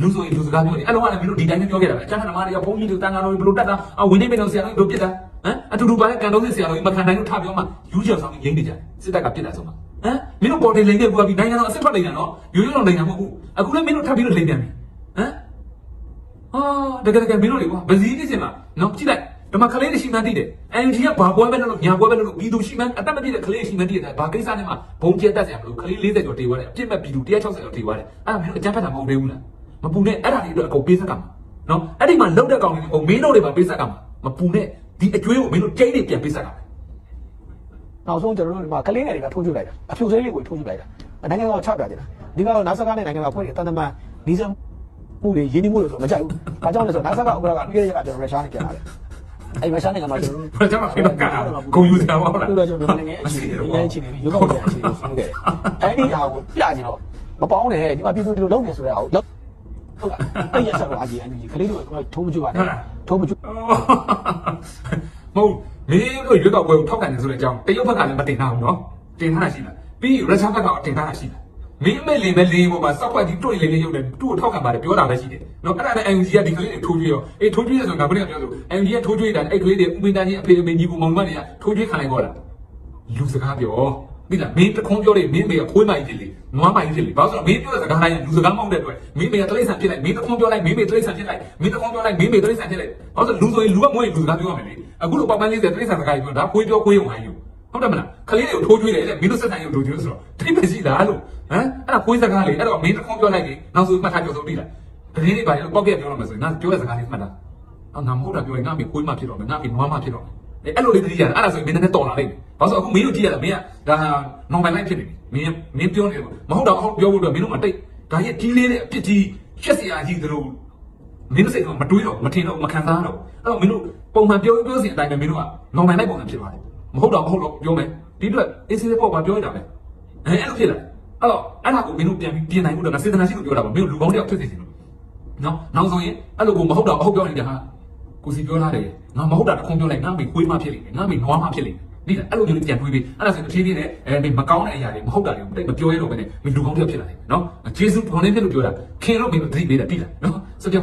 [SPEAKER 1] လူဆိုရင်လူစကားပြောနေအဲ့လုံးကလည်းမင်းတို့ဒီတိုင်းပဲပြောခဲ့တာပဲအချမ်းသမားတွေကဘုန်းကြီးတို့တန်ဃာတော်တွေဘလို့တတ်တာအဝင်းနေမိတ်တော်ဆရာတော်ကြီးဘလို့ပြစ်တာမ်အတူတူပါတဲ့ကန်တော်စစ်ဆရာတော်ကြီးမခံနိုင်လို့ထားပြောမှယူချောင်ဆောင်ရင်းနေကြတယ်စစ်တပ်ကပြစ်တာဆုံးမှာဟမ်မင်းတို့ပေါ်တင်လိမ့်ခဲ့ဘူးကပြီးနိုင်ငံတော်အစစ်ထွက်နေတာနော်ရိုးရိုးတော်နိုင်ငံမဟုတ်ဘူးအခုလည်းမင်းတို့ထပ်ပြီးတော့လိမ့်ပြန်ပြီဟမ် ဟာတကယ်တကယ်မင်းတို့လေကွာဗဇီးနေစင်မှာနော်ကြည့်လိုက်ဓမ္မကလေးတွေရှိမှန်းသိတယ်အန်ဂျီကဘာပွဲပဲလို့ညာပွဲပဲလို့ပြည်သူရှိမှန်းအတက်မပြည့်တဲ့ကလေးရှိမှန်းသိတယ်ဘာကိစ္စနဲ့မှဘုံကျက်တက်ဆရာမလို့ကလေး40ကျော်တေးသွားတယ်အပြစ်မဲ့ပြည်သူ160ကျော်တေးသွားတယ်အဲ့ဒါမင်းတို့အကြမ်းဖက်တာမဟုတ်သေးဘူးလားမပူနဲ့အဲ့ဒါတွေအတွက်အကုန်ပေးစက်ကမှာနော်အဲ့ဒီမှာလောက်တဲ့ကောင်တွေဟိုမင်းတို့တွေပါပေးစက်ကမှာမပူနဲ့ဒီအကျွေးကိုမင်းတို့ကြိတ်နေပြန်ပေးစက်ကမှာ
[SPEAKER 3] နောက်ဆုံးကျွန်တော်တို့ဒီမှာကလေးငယ်တွေကထိုးပြလိုက်တာအဖြူစိမ်းလေးကိုထိုးပြလိုက်တာနိုင်ငံတော်ချပြကြတာဒီကတော့နာဆာကနဲ့နိုင်ငံတော်ဖွဲ့တန်တမန်ဒီစ မှုတွေရင်းနှီးမှုတွေဆိုမကြိုက်ဘူး။ဘာကြောင့်လဲဆိုတော့နာဆာကဥက္ကဋ္ဌကပြီးခဲ့တဲ့ရက်ကကျွန်တော်ရုရှားနဲ့ပြန်လာတယ်။အဲဒီရုရှားနိုင်ငံမှာကျွန်တော်တို့
[SPEAKER 1] ဘာကြောင့်ဖိမကဂုံယူစရာမဟုတ်လား
[SPEAKER 3] တို့တော့ကျွန်တော်နိုင်ငံအခြေအနေနိုင်ငံအခြေအနေရုပ်ောက်ပြန်အခြေအနေကိုဆုံးခဲ့တယ်။အဲဒီဟာကိုပြကြည့်တော့မပေါင်းနဲ့ဒီမှာပြည်သူတွေလုံးနေဆိုတဲ့ဟာကိုလောက်ဟုတ်လား။အဲ့ရဆက်တော့အာဂျီအန်ဂျီကလေးတို့ကထိုးမကြွပါနဲ့။ထိုးမကြွ
[SPEAKER 1] မဟုတ်မင်းတို့ရွေးကောက်ပွဲကိုထောက်ခံတယ်ဆိုတဲ့အကြောင်းတရုတ်ဘက်ကလည်းမတင်ထားဘူးနော်တင်ထားတာရှိလားပြီးရုရှားဘက်ကတင်ထားတာရှိလား မင်းအမေလေးပဲလေးပေါ်မှာစောက်ပတ်ကြီးတွေ့လေးလေးရုပ်နဲ့သူ့ကိုထောက်ခံပါတယ်ပြောတာပဲရှိတယ်။နော်အဲ့ဒါနဲ့ MG ကဒီကလေးတွေထိုးကြည့်ရောအေးထိုးကြည့်ရဆိုငါခုနကပြောဆို MG ကထိုးကြည့်တာအဲ့ကလေးတွေဥမင်းတန်းကြီးအဖေအမေညီကိုမောင်မတွေကထိုးကြည့်ခံလိုက်တော့တာလူစကားပြောမိလားမင်းတခုံးပြောတယ်မင်းမေကခွေးမိုင်ဖြစ်လေနွားမိုင်ဖြစ်လေဘာလို့ဆိုတော့မင်းပြောတဲ့စကားတိုင်းလူစကားမဟုတ်တဲ့အတွက်မင်းမေကတိရစ္ဆာန်ဖြစ်လိုက်မင်းတခုံးပြောလိုက်မင်းမေတိရစ္ဆာန်ဖြစ်လိုက်မင်းတခုံးပြောလိုက်မင်းမေတိရစ္ဆာန်ဖြစ်လိုက်ဘာလို့ဆိုလူဆိုရင်လူကမဟုတ်ရင်လူစကားပြောရမယ်လေအခုလိုပေါက်ပန်းလေးတဲ့တိရစ္ဆာန်စကားပြောဒါခွေးပြောခွေးုံဟိုင်းယူဟုတ်တယ်မလားကလေးတွေကိုထိုးကြည့်တယ်လေမင်းတို့စက်တန်ရုပ်ထိုးကြည့်လို့ဆိုတော့ထိပ်မရှိလားလို့ ဟမ်အဲ့ဒါခွေးစကားလေအဲ့တော့မင်းတခုံးပြောလိုက်ပြီနောက်ဆိုမှတ်ထားပြောဆုံးပြီလားတရင်တွေပါလို့ပောက်ပြက်ပြောရမယ်ဆိုရင်ငါပြောတဲ့စကားလေးမှတ်တာအော်ငါမဟုတ်တာပြောရင်ငါမေခွေးမှဖြစ်တော့မယ်ငါမေနွားမှဖြစ်တော့မယ်အဲ့လိုလေးတတိယအဲ့ဒါဆိုရင်မင်းနဲ့တော်လာလိမ့်မယ်ဘာလို့ဆိုအခုမင်းတို့ကြည့်ရတာမင်းကဒါဟာ normal life ဖြစ်နေပြီမင်းမင်းပြောနေတယ်မဟုတ်တော့ဟုတ်ပြောဖို့တော့မင်းတို့မတိတ်ဒါရဲ့ကြီးလေးတဲ့အဖြစ်ကြီးရှက်စရာကြီးတို့မင်းတို့စိတ်ကမတွေးတော့မထင်တော့မခံစားတော့အဲ့တော့မင်းတို့ပုံမှန်ပြောပြောစီအတိုင်းပဲမင်းတို့က normal life ပုံစံဖြစ်သွားတယ်မဟုတ်တော့မဟုတ်တော့ပြောမယ်ဒီအတွက် AC တဲ့ပေါ့မှာပြောရတာပဲအဲအဲ့လိုဖြစ်လာ အဲ့တော့အဲ့ဒါကိုမင်းတို့ပြန်ပြီးပြင်နိုင်ဖို့တော့ငါစေတနာရှိလို့ပြောတာပါမင်းတို့လူကောင်းတယောက်ဖြစ်စေချင်လို့နော်နောက်ဆုံးရင်အဲ့လိုကိုမဟုတ်တော့အဟုတ်ပြောနေတာဟာကိုစီပြောလာတယ်ငါမဟုတ်တာတခုံပြောလိုက်ငါမေခွေးမှဖြစ်လိမ့်မယ်ငါမေနွားမှဖြစ်လိမ့်မယ်ဒီလားအဲ့လိုမျိုးလေးပြန်တွေးပြီးအဲ့ဒါဆိုတဖြည်းဖြည်းနဲ့အဲမကောင်းတဲ့အရာတွေမဟုတ်တာတွေကိုတိတ်မပြောရတော့ဘဲနဲ့မလူကောင်းတယောက်ဖြစ်လာတယ်နော်ဂျေစုဘောင်းနေဖြစ်လို့ပြောတာခင်လို့မင်းတို့သတိပေးတာတိလားနော်စပြော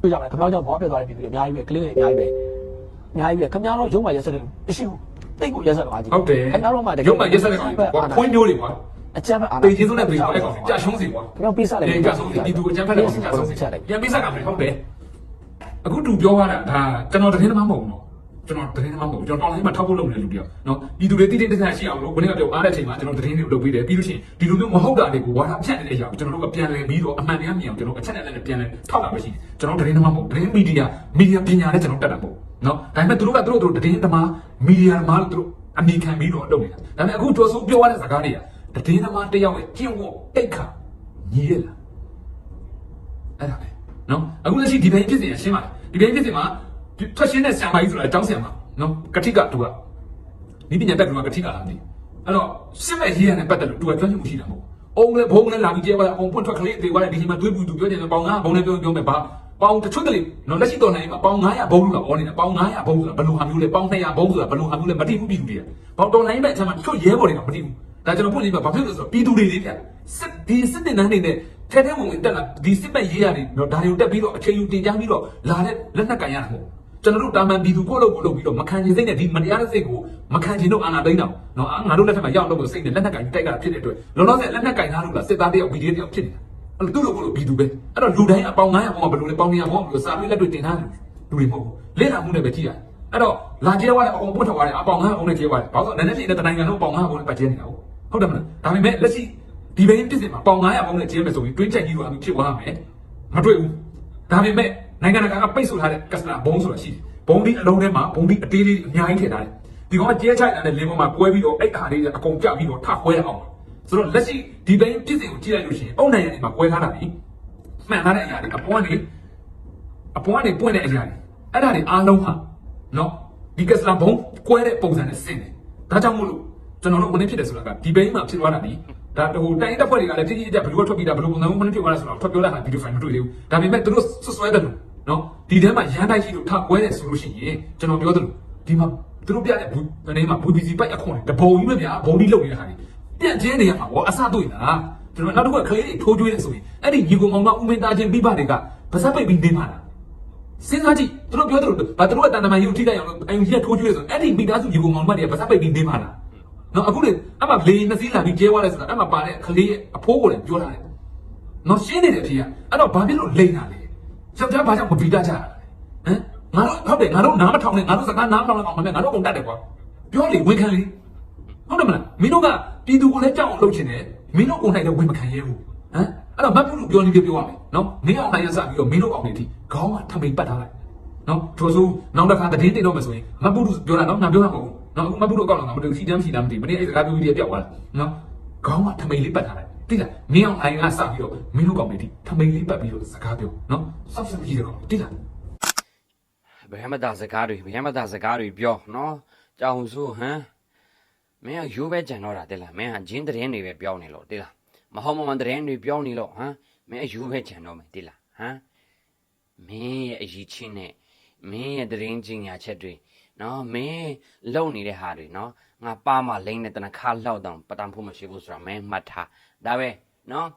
[SPEAKER 3] ပြကြမယ်ခင်ဗျားကြောင့်ဘောပြသွားတဲ့ပြည်သူတွေအများကြီးပဲကလေးတွေအများကြီးပဲအများကြီးပဲခင်ဗျားတို့ရုံးမှာရက်စက်တယ်မရှိဘူးတိတ်ကိုရက်စက်ပါကြီး
[SPEAKER 1] ဟုတ်တယ်
[SPEAKER 3] ခင်ဗျားတို့မှတကယ်
[SPEAKER 1] ရုပ်မှရက်ဆက်တဲ့ကောင်ကွာခွင်းမျိုးတွေကွာ
[SPEAKER 3] အကြမ်းဖက်အာဏာ
[SPEAKER 1] ပေချင်းစုနဲ့ပေသွားတဲ့ကောင်ကြာရှုံးစီကွာ
[SPEAKER 3] ခင်ဗျားပေးစားလိုက်
[SPEAKER 1] ကြာဆုံးစီဒီသူအကြမ်းဖက်တဲ့ကောင်ကြာဆုံးစီပြန်ပေးဆက်ကမယ်ဟုတ်တယ်အခုတူပြောရတာဒါကျွန်တော်တရင်သမားမဟုတ်ဘူးနော်ကျွန်တော်တရင်သမားမဟုတ်ဘူးကျွန်တော်တော်လိုင်းမှာထောက်ဖို့လုပ်နေတဲ့လူတယောက်နော်ဒီသူတွေတိတိကျကျရှိအောင်လို့ဘယ်နဲ့ပြောအားတဲ့ချိန်မှာကျွန်တော်တရင်တွေလုပ်ပေးတယ်ပြီးလို့ရှိရင်ဒီလိုမျိုးမဟုတ်တာတွေကိုဝါဒဖြတ်နေတဲ့အရာကိုကျွန်တော်တို့ကပြန်လည်ပြီးတော့အမှန်တရားမြင်အောင်ကျွန်တော်အချက်နဲ့လည်းပြန်လည်ထောက်တာပဲရှိတယ်ကျွန်တော်တရင်သမားမဟုတ်တရင်မီဒီယာမီဒီယာပညာနဲ့ကျွန်တော်တက်တာမဟုတ်နော်ဒါပေမဲ့သူတို့ကသူတို့တို့တရင်သမားမီဒီယာသမားလို့သူတို့အမိခံပြီးတော့လုပ်နေတာဒါပေမဲ့အခုကျော်စိုးပြောရတဲ့စကားတွေက တရင်သမားတယောက်ရဲ့ကျင့်ဝတ်တိတ်ခါညီရလားအဲ့ဒါပဲနော်အခုလက်ရှိဒီဘိန်းဖြစ်စဉ်ရရှင်းပါလားဒီဘိန်းဖြစ်စဉ်မှာထွက်ရှင်းတဲ့ဆံမကြီးဆိုတာအကြောင်းဆံမနော်ကတိကတူကဒီပညာတက်တူကကတိကလာမသိအဲ့တော့ရှင်းမဲ့ရေးရတဲ့ပတ်သက်လို့တူကကျွမ်းကျင်မှုရှိတာမဟုတ်အုံလည်းဘုံလည်းလာပြီးကျဲသွားအောင်ပွင့်ထွက်ကလေးတွေသွားတယ်ဒီချိန်မှာတွေးပူသူပြောတယ်ပေါင်ငါဘုံလည်းပြောပြောမယ်ပါပေါင်တချို့တလေနော်လက်ရှိတော်နိုင်မှာပေါင်900ဘုံလို့ကအော်နေတာပေါင်900ဘုံဆိုတာဘယ်လိုဟာမျိုးလဲပေါင်200ဘုံဆိုတာဘယ်လိုဟာမျိုးလဲမသိဘူးပြည်သူတွေကပေါင်တော်နိုင်မဲ့အချက်မှာတချို့ရဲဘော်တွေကမသိဘူး ဒါကျွန်တော်ပွင့်လေးမှာဘာဖြစ်လို့ဆိုတော့ပြည်သူတွေလေးပြစစ်ဒီစစ်တင်တန်းနေနဲ့ထဲထဲဝင်ဝင်တက်လာဒီစစ်ပတ်ရေးရတယ်နော်ဒါတွေကိုတက်ပြီးတော့အချိန်ယူတင်ကြားပြီးတော့လာတဲ့လက်နက်ကန်ရတာမဟုတ်ကျွန်တော်တို့တာမန်ပြည်သူကိုယ့်လို့ကိုယ်လုပ်ပြီးတော့မခံချင်စိတ်နဲ့ဒီမတရားတဲ့စိတ်ကိုမခံချင်တော့အာဏာသိမ်းတော့နော်ငါတို့လက်ထက်မှာရောက်တော့လို့စိတ်နဲ့လက်နက်ကန်တိုက်ကဖြစ်တဲ့အတွက်လောလောဆယ်လက်နက်ကန်သားလို့လားစစ်သားတယောက်ဗီဒီယိုတယောက်ဖြစ်နေတာအဲ့တော့သူ့လိုကိုယ်လိုပြည်သူပဲအဲ့တော့လူတိုင်းအပေါင်း900ပေါင်းကဘယ်လိုလဲပေါင်း900ပေါင်းပြီးတော့စာပြီးလက်တွေတင်ထားတယ်လူတွေမဟုတ်ဘူးလက်လာမှုနဲ့ပဲကြည့်ရတယ်အဲ့တော့လာကျဲသွားတဲ့အကုန်ပွတ်ထွက်သွားတယ်အပေါင်း900ပေါင်းနဲ့ကျဲသွားတယ်ဘာလို့လဲနည်းနည်းလေးတဲ့နိုင်ငံလုံးပေါင်း900ပေါင်းနဲ့ပတ်ကျဲနေတာဟုတ် တယ်မလားဒါပေမဲ့လက်ရှိဒီဘိန်းပြစ်စင်မှာပေါင်900ပေါင်းနဲ့ကျင်းမယ်ဆိုရင်တွင်းချက်ကြီးလိုအမျိုးဖြစ်သွားမယ်မတွေ့ဘူးဒါပေမဲ့နိုင်ငံတကာကပိတ်ဆို့ထားတဲ့ကစ္စနာဘုံဆိုတာရှိတယ်ဘုံဒီအလုံးထဲမှာဘုံဒီအသေးလေးအများကြီးထည့်ထားတယ်ဒီကောင်ကကျဲချိုက်တာနဲ့လင်းပေါ်မှာကွဲပြီးတော့အဲ့အားလေးအကုန်ကြပြီးတော့ထခွဲရအောင်ဆိုတော့လက်ရှိဒီဘိန်းပြစ်စင်ကိုကြည့်လိုက်လို့ရှိရင်အုံနိုင်ရည်မှာကွဲထားတာပြီမှန်ထားတဲ့အရာတွေအပွားနေအပွားနေပွင့်တဲ့အရာတွေအဲ့ဒါတွေအားလုံးဟာနော်ဒီကစ္စနာဘုံကွဲတဲ့ပုံစံနဲ့ဆင်းတယ်ဒါကြောင့်မို့လို့ ကျွန်တော်တို့ဝင်ဖြစ်တယ်ဆိုတာကဒီဘိန်းမှာဖြစ်သွားတာဒီဒါဟိုတိုင်းတပ်ဖွဲ့တွေကလည်းတိတိကျကျဘယ်လိုထွက်ပြီးတာဘယ်လိုပုံစံမျိုးဖြစ်သွားလဲဆိုတော့ထွက်ပြောလိုက်တာဗီဒီယိုဖိုင်မတွေ့သေးဘူးဒါပေမဲ့သူတို့ဆွဆွဲတယ်လို့နော်ဒီထဲမှာရန်တိုက်ကြီးလို့ထကွဲတယ်ဆိုလို့ရှိရင်ကျွန်တော်ပြောသလိုဒီမှာသူတို့ပြတဲ့ဘူးအနေမှာ BBC ပိုက်အခွန်တဘုံကြီးပဲဗျာဘုံကြီးလုတ်နေတဲ့ဟာတွေပြန့်ကျင်းနေရမှာဘောအစတွေ့တာကျွန်တော်နောက်တစ်ခုကကလေးတွေထိုးကျွေးတယ်ဆိုရင်အဲ့ဒီညီကောင်မောင်မဦးမင်းသားချင်းမိဘတွေကပါစပ်ပိတ်ပြီးနေမှာလားစဉ်းစားကြည့်သူတို့ပြောသူတို့ဘာသူတို့ကတန်တမန်ယူထိတိုက်အောင်လို့အယုံကြီးကထိုးကျွေးဆိုအဲ့ဒီမိသားစုညီကောင်မောင်မတွေကပါစပ်ပိတ်ပြီးနေပါလား နော်အခုလေအမှလေနှစ်စီးလာပြီးကျဲသွားလဲဆိုတာအမှပါတဲ့ကလေးအဖိုးကိုလည်းပြောထားတယ်နော်ရှင်းနေတယ်အဖေကအဲ့တော့ဘာဖြစ်လို့လိမ့်တာလဲယောက်ျားဘာကြောင့်မပြီးတတ်ကြတာလဲဟမ်ငါတို့ဟုတ်တယ်ငါတို့နားမထောင်နဲ့ငါတို့စကားနားမထောင်နဲ့ကောင်မနဲ့ငါတို့ကုန်တတ်တယ်ကွာပြောလေဝန်ခံလေဟုတ်တယ်မလားမင်းတို့ကပြည်သူကိုလည်းကြောက်အောင်လုပ်ချင်တယ်မင်းတို့ကိုယ်နိုင်လည်းဝန်မခံရဲဘူးဟမ်အဲ့တော့မတ်ဘူးလို့ပြောနေပြပြောရမယ်နော်မင်းအောင်နိုင်ရစပြီးတော့မင်းတို့ကောင်နေတီခေါင်းကထမိန်ပတ်ထားလိုက်နော်ထိုဆိုနောက်တစ်ခါတည်င်းတင်တော့မယ်ဆိုရင်မပုဒ်ပြောတာနော်ငါပြောတာမဟုတ်ဘူး နော်အခုမပုဒ်အကောက်လာငါမတူစီတမ်းစီတမ်းမသိမင်းအဲ့စကားပြောပြီးပြောက်သွားတာနော်ခေါင်းကထမိန်လေးပတ်ထားတယ်တိလားမင်းအောင်အိုင်ကစပြီးတော့မင်းတို့ကောင်နေတိထမိန်လေးပတ်ပြီးတော့စကားပြောနော်စောက်စပ်ကြည့်တော့တိလား
[SPEAKER 2] ဘယ်မှသာစကားတွေဘယ်မှသာစကားတွေပြောနော်ကြောင်ဆိုဟမ်မင်းကရိုးပဲကြံတော့တာတဲ့လားမင်းကဂျင်းတဲ့တွေပဲပြောနေလို့တဲ့လားမဟုတ်မမှန်တဲ့တွေပြောနေလို့ဟမ်မင်းအယူပဲကြံတော့မယ်တဲ့လားဟမ်မင်းရဲ့အရေးချင်းနဲ့မင်းရဲ့တဲ့ရင်ချင်းညာချက်တွေ နော်မင်းလုံနေတဲ့ဟာတွေနော်ငါပါမလိမ့်တဲ့တနခါလောက်တောင်ပတံဖို့မရှိဘူးဆိုတာမင်းမှတ်ထားဒါပဲနော်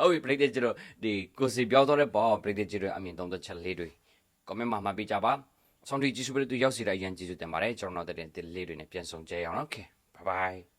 [SPEAKER 2] ဟုတ်ပြီပြိတ္တကျတော့ဒီကိုစီပြောတော့တဲ့ပေါ့ပြိတ္တကျတော့အမြင်သုံးသက်ချက်လေးတွေ comment မှာမှာပေးကြပါဆောင်းတီကြည့်ရှုပြီးတော့ရောက်စီတိုင်းရန်ကြည့်ရှုတင်ပါတယ်ကျွန်တော်တို့တဲ့လေးတွေနဲ့ပြန်ဆောင်ကြရအောင် okay bye bye